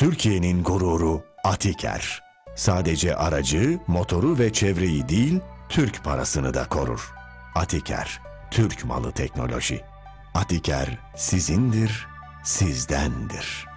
Türkiye'nin gururu Atiker. Sadece aracı, motoru ve çevreyi değil, Türk parasını da korur. Atiker, Türk malı teknoloji. Atiker sizindir, sizdendir.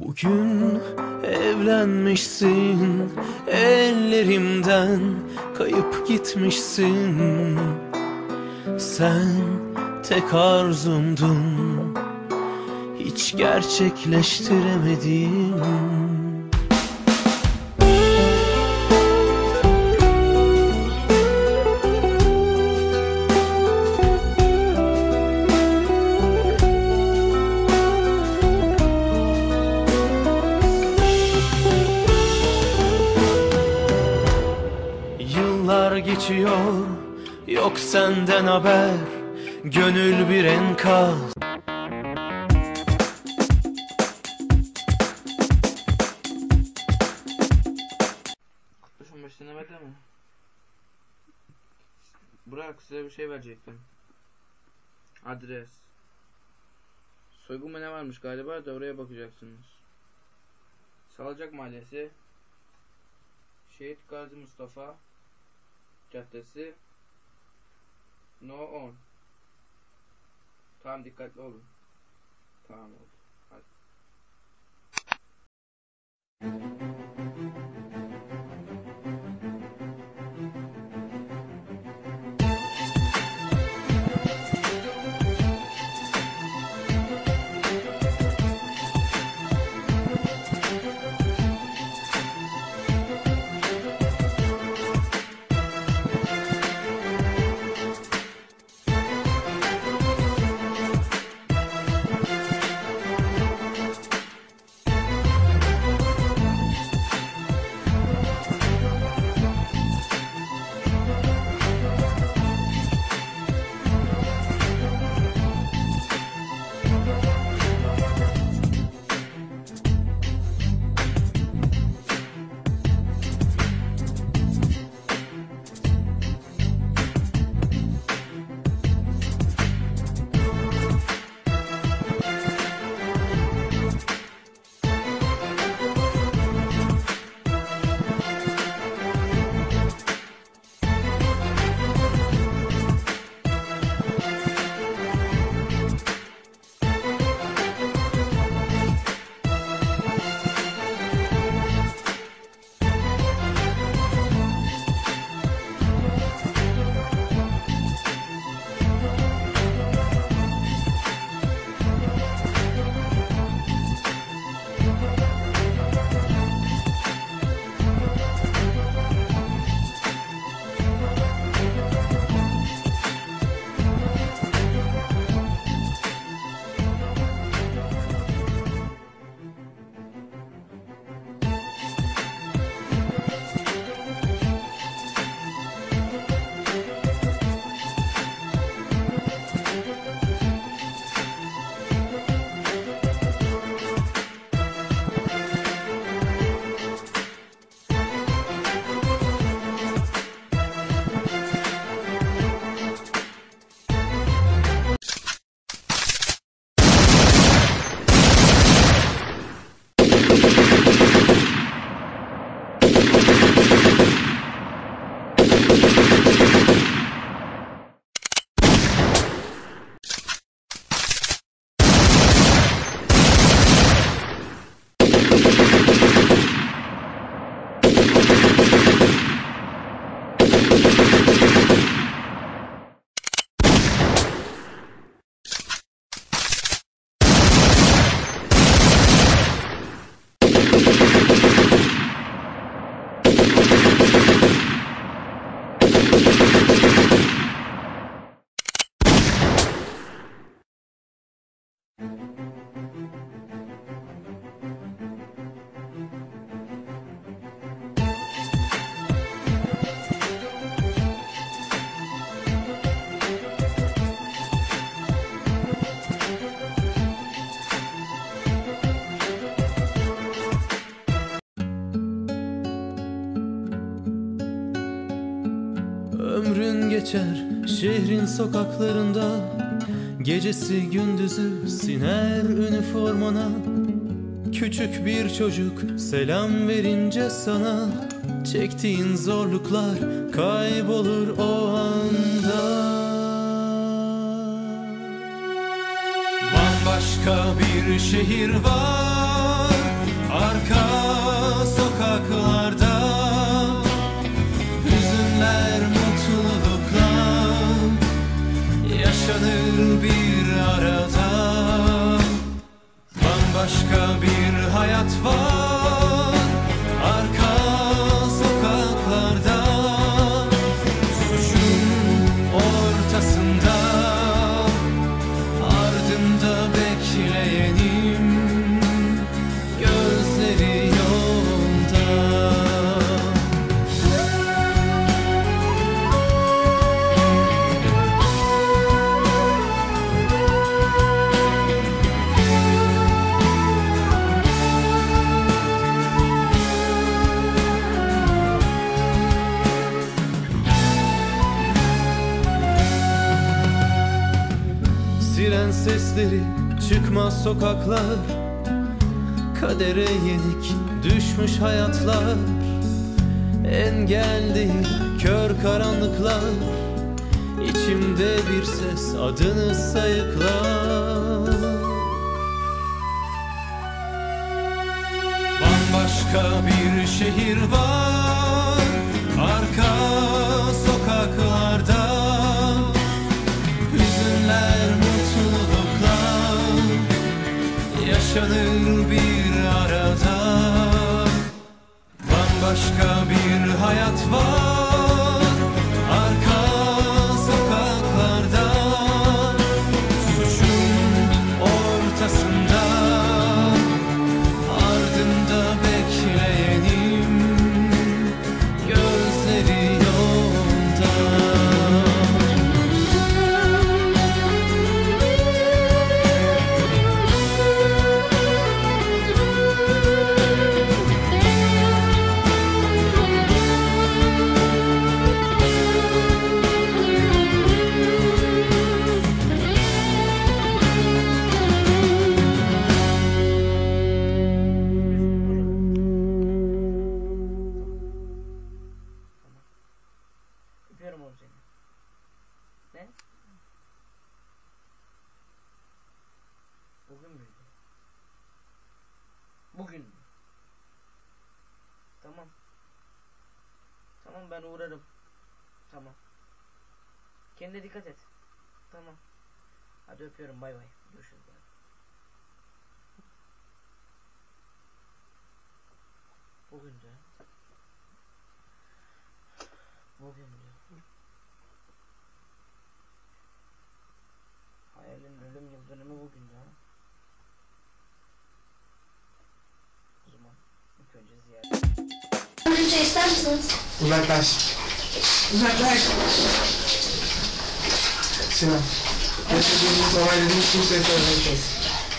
Bugün evlenmişsin Ellerimden kayıp gitmişsin. Sen tek arzumdun Hiç gerçekleştiremedim geçiyor Yok senden haber Gönül bir enkaz başına demedi mi? Burak size bir şey verecektim. Adres. Soygun ne varmış galiba da oraya bakacaksınız. Salacak Mahallesi. Şehit Gazi Mustafa Caddesi No 10 Tamam dikkatli olun. Tamam oldu. Hadi. Geçer şehrin sokaklarında. Gecesi gündüzü siner üniformana. Küçük bir çocuk selam verince sana. Çektiğin zorluklar kaybolur o anda. Bambaşka bir şehir var. Arka Bambaşka bir hayat var çıkmaz sokaklar Kadere yenik düşmüş hayatlar. Engel kör karanlıklar. İçimde bir ses adını sayıklar. Bambaşka bir şehir var. Arka Yaşanır bir arada. Bambaşka bir hayat var Tamam ben uğrarım. Tamam. Kendine dikkat et. Tamam. Hadi öpüyorum bay bay. Görüşürüz. Bay. Bugün de. Bugün de. Hayalin ölüm yıl dönümü bugün de. O zaman ilk önce ziyaret. Önce ister misiniz? Uzaklaş. Uzaklaş. Sinan. Yaşadığımız olayların kimseye söylemeyeceğiz.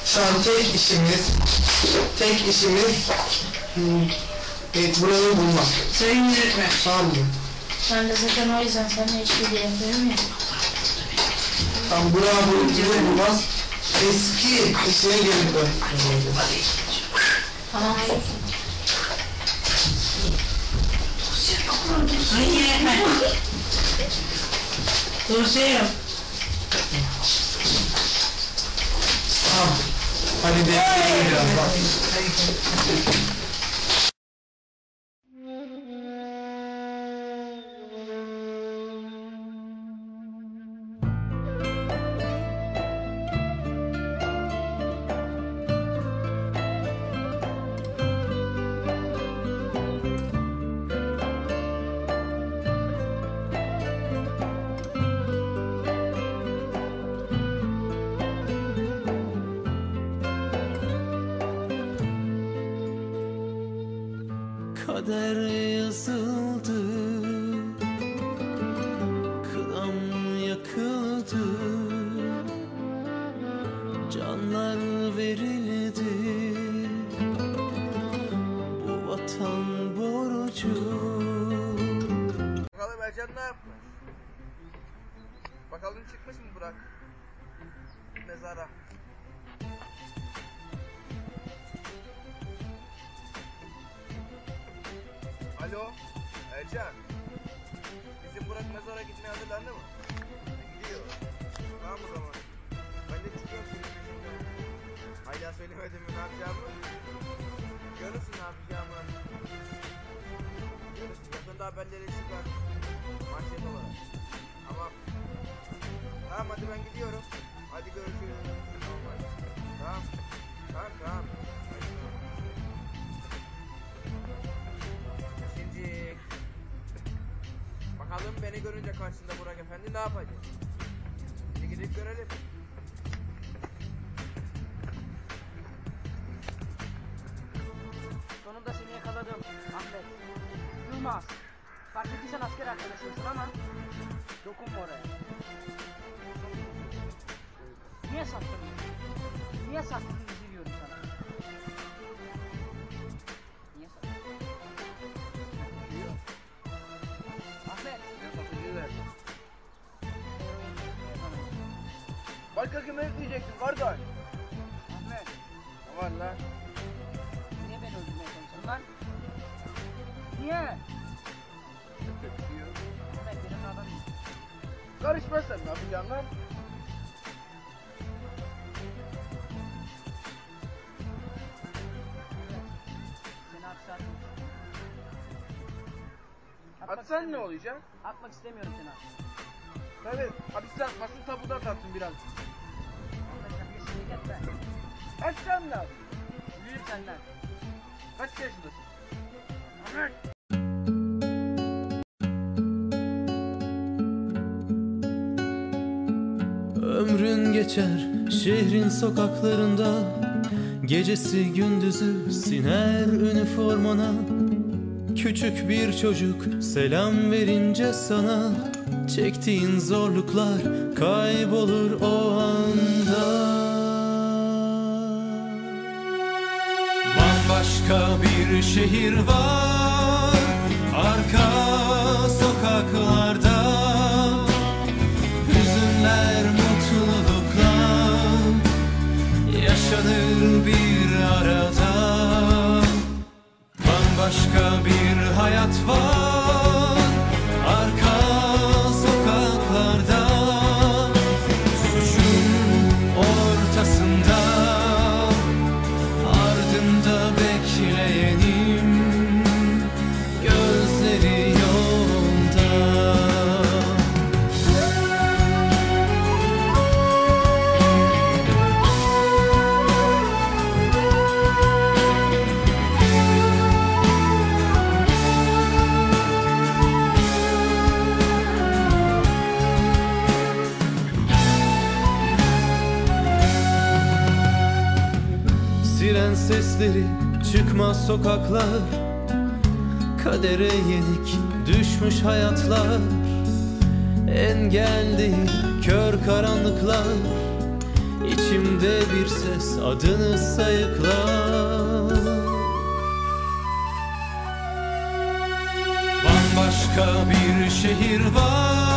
Şu an tek işimiz, tek işimiz hmm, evet, burayı bulmak. Sayın yönetmen. Tamam mı? Ben de zaten o yüzden seninle işbirliği yapıyorum ya. Tam buraya bulunca bulmaz. Eski işine geri dön. Tamam. Sayın yönetmen. Dosyayım. Tamam. Hadi deneyelim biraz bak. Kader yazıldı Kınam yakıldı Canlar verildi Bu vatan borcu Bakalım Ercan ne yapmış? Bakalım çıkmış mı Burak? Mezara. Alo, Ercan. Bizim Burak mezara gitmeye hazırlandı mı? Gidiyor. Tamam o zaman. Ben de çıkıyorum senin. Hala söylemedim mi ne yapacağımı? Görürsün ne yapacağımı. Görürsün. Yakında haberlere çıkar. Manşet olarak. Tamam. Tamam hadi ben gidiyorum. Hadi görüşürüz. Karşısında Burak Efendi ne yapacak? Şimdi gidip görelim. Sonunda seni yakaladım Ahmet. Yılmaz. Fark ettiysen asker arkadaşımsın ama dokunma oraya. Niye sattın? Niye sattın Başka kime yükleyeceksin kardeş? Ahmet. Ne var lan? Niye beni öldürmeye çalışıyorsun lan? Niye? Ahmet benim adam değil. Karışmazsan ne yapacaksın lan? Seni hapse atmak Atmak Atsan ne istemiyorum. olacak? Atmak istemiyorum seni hapse. Tabii hapiste atmasın tabuda atarsın biraz. Ahmet sen kesinlikle etme. Atsan ne yapayım? Yürüyüm senden. Kaç yaşındasın? Ahmet. Ömrün geçer şehrin sokaklarında Gecesi gündüzü siner üniformana Küçük bir çocuk selam verince sana Çektiğin zorluklar kaybolur o anda Bambaşka bir şehir var Arka sokaklarda. Hüzünler mutluluklar Yaşanır bir arada. Bambaşka bir hayat var Siren sesleri çıkmaz sokaklar. Kadere yenik düşmüş hayatlar. Engel değil kör karanlıklar. İçimde bir ses adını sayıklar. Bambaşka bir şehir var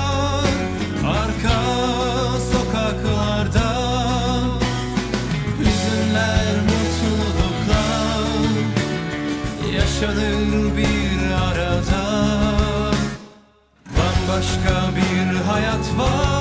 başka bir hayat var.